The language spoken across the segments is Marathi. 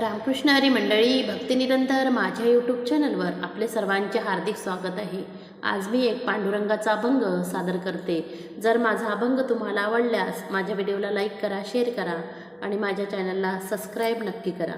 रामकृष्ण हरी मंडळी भक्तिनिरंतर माझ्या यूट्यूब चॅनलवर आपले सर्वांचे हार्दिक स्वागत आहे. आज मी एक पांडुरंगाचा अभंग सादर करते. जर माझा अभंग तुम्हाला आवडल्यास माझ्या व्हिडिओला लाईक करा शेअर करा आणि माझ्या चॅनलला सबस्क्राईब नक्की करा.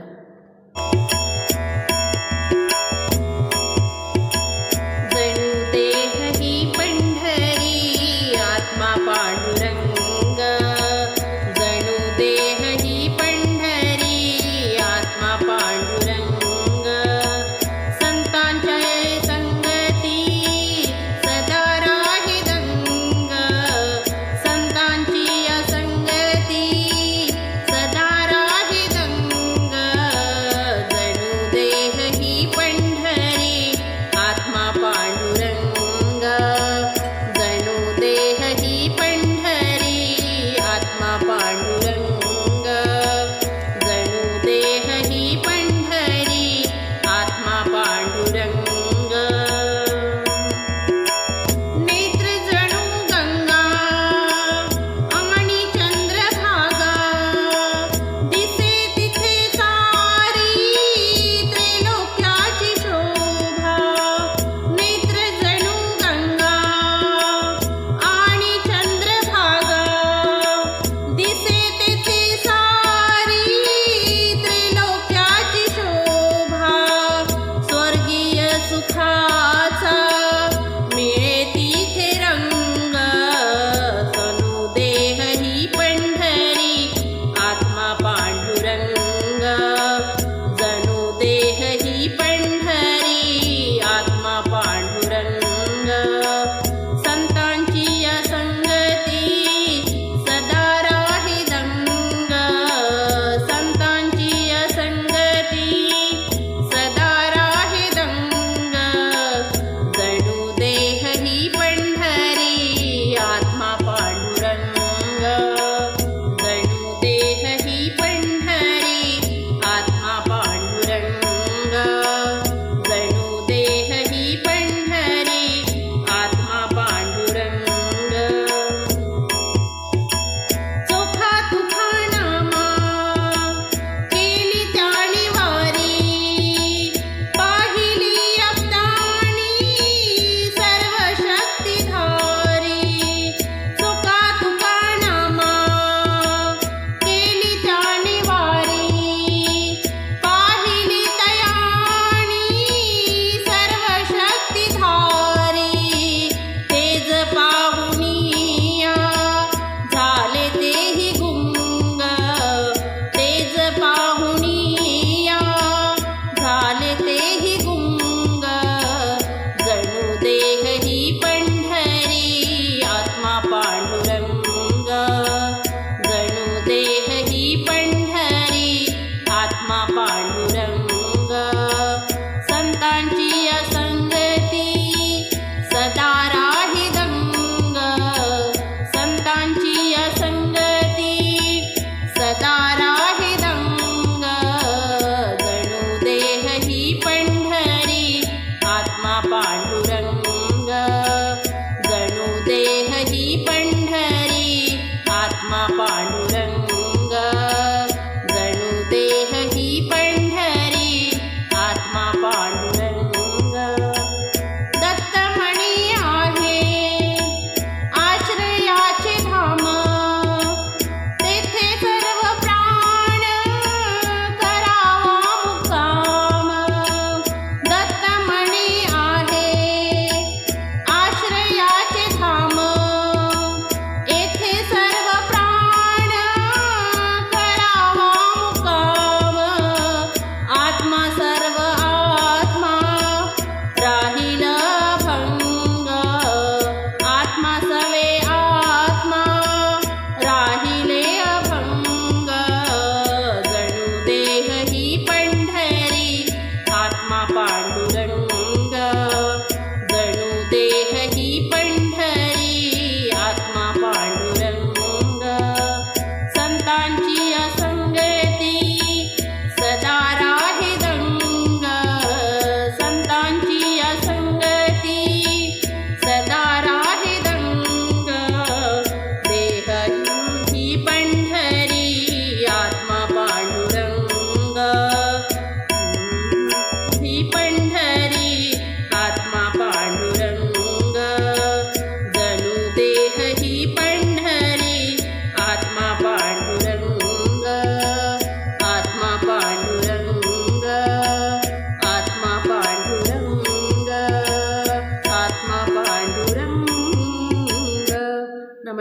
मेरे रङ्गी पण्ढरी आत्मा पाण्डु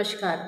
नमस्कार